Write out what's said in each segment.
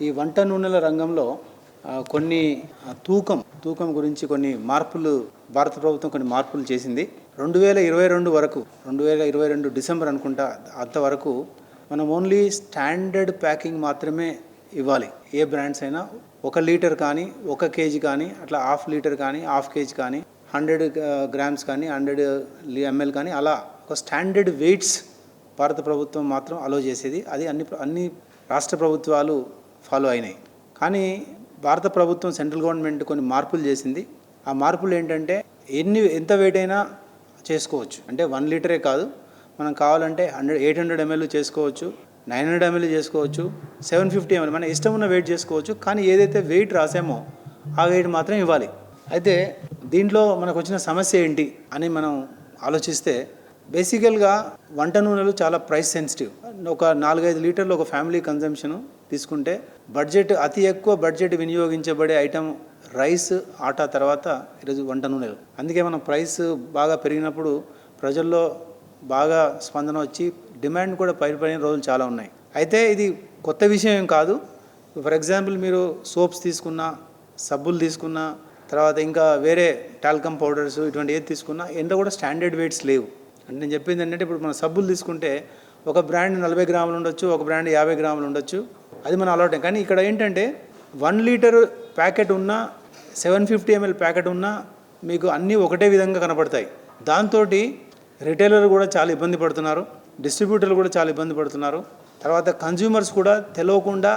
ఈ వంట నూనెల రంగంలో కొన్ని తూకం తూకం గురించి కొన్ని మార్పులు భారత ప్రభుత్వం కొన్ని మార్పులు చేసింది. రెండు వేల ఇరవై రెండు వరకు రెండు వేల ఇరవై రెండు డిసెంబర్ అనుకుంటా అంతవరకు మనం ఓన్లీ స్టాండర్డ్ ప్యాకింగ్ మాత్రమే ఇవ్వాలి. ఏ బ్రాండ్స్ అయినా ఒక లీటర్ కానీ ఒక కేజీ కానీ అట్లా హాఫ్ లీటర్ కానీ హాఫ్ కేజీ కానీ హండ్రెడ్ గ్రామ్స్ కానీ హండ్రెడ్ ఎంఎల్ కానీ అలా ఒక స్టాండర్డ్ వెయిట్స్ భారత ప్రభుత్వం మాత్రం అలో చేసేది. అది అన్ని అన్ని రాష్ట్ర ప్రభుత్వాలు ఫాలో అయినాయి. కానీ భారత ప్రభుత్వం సెంట్రల్ గవర్నమెంట్ కొన్ని మార్పులు చేసింది. ఆ మార్పులు ఏంటంటే ఎన్ని ఎంత వెయిట్ అయినా చేసుకోవచ్చు. అంటే వన్ లీటరే కాదు. మనం కావాలంటే హండ్రెడ్ ఎయిట్ హండ్రెడ్ ఎంఎల్ చేసుకోవచ్చు నైన్ హండ్రెడ్ ఎంఎల్ చేసుకోవచ్చు సెవెన్ ఫిఫ్టీ ఎంఎల్ మన ఇష్టం ఉన్న వెయిట్ చేసుకోవచ్చు. కానీ ఏదైతే వెయిట్ రాసామో ఆ వెయిట్ మాత్రం ఇవ్వాలి. అయితే దీంట్లో మనకు వచ్చిన సమస్య ఏంటి అని మనం ఆలోచిస్తే బేసికల్గా వంట నూనెలు చాలా ప్రైస్ సెన్సిటివ్. ఒక నాలుగైదు లీటర్లు ఒక ఫ్యామిలీ కన్జంప్షన్ తీసుకుంటే బడ్జెట్ అతి ఎక్కువ బడ్జెట్ వినియోగించబడే ఐటమ్ రైస్ ఆటా తర్వాత ఈరోజు వంట నూనెలు. అందుకే మనం ప్రైస్ బాగా పెరిగినప్పుడు ప్రజల్లో బాగా స్పందన వచ్చి డిమాండ్ కూడా పైపడిన రోజులు చాలా ఉన్నాయి. అయితే ఇది కొత్త విషయం ఏం కాదు. ఫర్ ఎగ్జాంపుల్ మీరు సోప్స్ తీసుకున్నా సబ్బులు తీసుకున్నా తర్వాత ఇంకా వేరే టాల్కమ్ పౌడర్స్ ఇటువంటి ఏది తీసుకున్నా ఎంత కూడా స్టాండర్డ్ వెయిట్స్ లేవు. అంటే నేను చెప్పింది ఏంటంటే ఇప్పుడు మనం సబ్బులు తీసుకుంటే ఒక బ్రాండ్ నలభై గ్రాములు ఉండొచ్చు ఒక బ్రాండ్ యాభై గ్రాములు ఉండొచ్చు. అది మన అలవాటే కానీ ఇక్కడ ఏంటంటే వన్ లీటర్ ప్యాకెట్ ఉన్న సెవెన్ ఫిఫ్టీ ఎంఎల్ ప్యాకెట్ ఉన్న మీకు అన్నీ ఒకటే విధంగా కనపడతాయి. దాంతో రిటైలర్ కూడా చాలా ఇబ్బంది పడుతున్నారు డిస్ట్రిబ్యూటర్లు కూడా చాలా ఇబ్బంది పడుతున్నారు. తర్వాత కన్జ్యూమర్స్ కూడా తెలియకుండా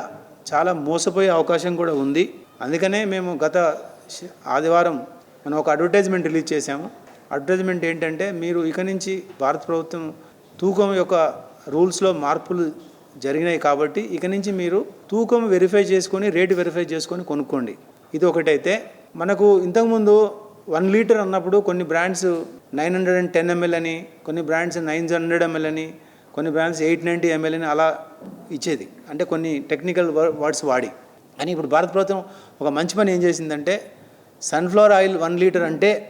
చాలా మోసపోయే అవకాశం కూడా ఉంది. అందుకనే మేము గత ఆదివారం మనం ఒక అడ్వర్టైజ్మెంట్ రిలీజ్ చేశాము. అడ్వర్టైజ్మెంట్ ఏంటంటే మీరు ఇక నుంచి భారత ప్రభుత్వం తూకం యొక్క రూల్స్లో మార్పులు జరిగినాయి కాబట్టి ఇక నుంచి మీరు తూకం వెరిఫై చేసుకొని రేటు వెరిఫై చేసుకొని కొనుక్కోండి. ఇది ఒకటైతే. మనకు ఇంతకుముందు వన్ లీటర్ అన్నప్పుడు కొన్ని brands nine hundred and ten ML అని కొన్ని బ్రాండ్స్ నైన్ హండ్రెడ్ ఎంఎల్ అని కొన్ని బ్రాండ్స్ ఎయిట్ నైంటీ ఎంఎల్ అని అలా ఇచ్చేది. అంటే కొన్ని టెక్నికల్ వర్డ్స్ వాడి. అని ఇప్పుడు భారత ప్రభుత్వం ఒక మంచి పని ఏం చేసిందంటే సన్ఫ్లవర్ ఆయిల్ వన్ లీటర్ అంటే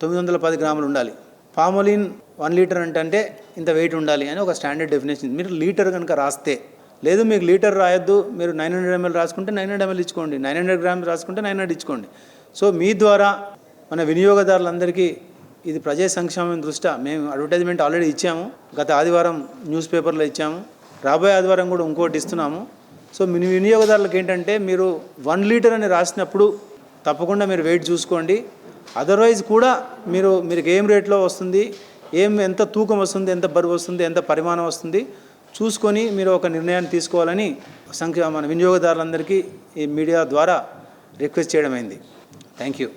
తొమ్మిది వందల పది గ్రాములు ఉండాలి. పామోలిన్ వన్ లీటర్ అంటే ఇంత వెయిట్ ఉండాలి అని ఒక స్టాండర్డ్ డెఫినేషన్. మీరు లీటర్ కనుక రాస్తే లేదు మీకు లీటర్ రాయొద్దు మీరు నైన్ హండ్రెడ్ ఎంఎల్ రాసుకుంటే నైన్ హండ్రెడ్ ఎంఎల్ ఇచ్చుకోండి నైన్ హండ్రెడ్ గ్రామ్స్ రాసుకుంటే నైన్ హండ్రెడ్ ఇచ్చుకోండి. సో మీ ద్వారా మన వినియోగదారులందరికీ ఇది ప్రజా సంక్షేమం దృష్ట్యా మేము అడ్వర్టైజ్మెంట్ ఆల్రెడీ ఇచ్చాము. గత ఆదివారం న్యూస్ పేపర్లో ఇచ్చాము. రాబోయే ఆదివారం కూడా ఇంకోటి ఇస్తున్నాము. సో మీ వినియోగదారులకు ఏంటంటే మీరు వన్ లీటర్ అని రాసినప్పుడు తప్పకుండా మీరు వెయిట్ చూసుకోండి. అదర్వైజ్ కూడా మీరు మీరు ఏం రేట్లో వస్తుంది ఏం ఎంత తూకం వస్తుంది ఎంత బరువు వస్తుంది ఎంత పరిమాణం వస్తుంది చూసుకొని మీరు ఒక నిర్ణయాన్ని తీసుకోవాలని సంఖ్య మన వినియోగదారులందరికీ ఈ మీడియా ద్వారా రిక్వెస్ట్ చేయడమైంది థ్యాంక్ యూ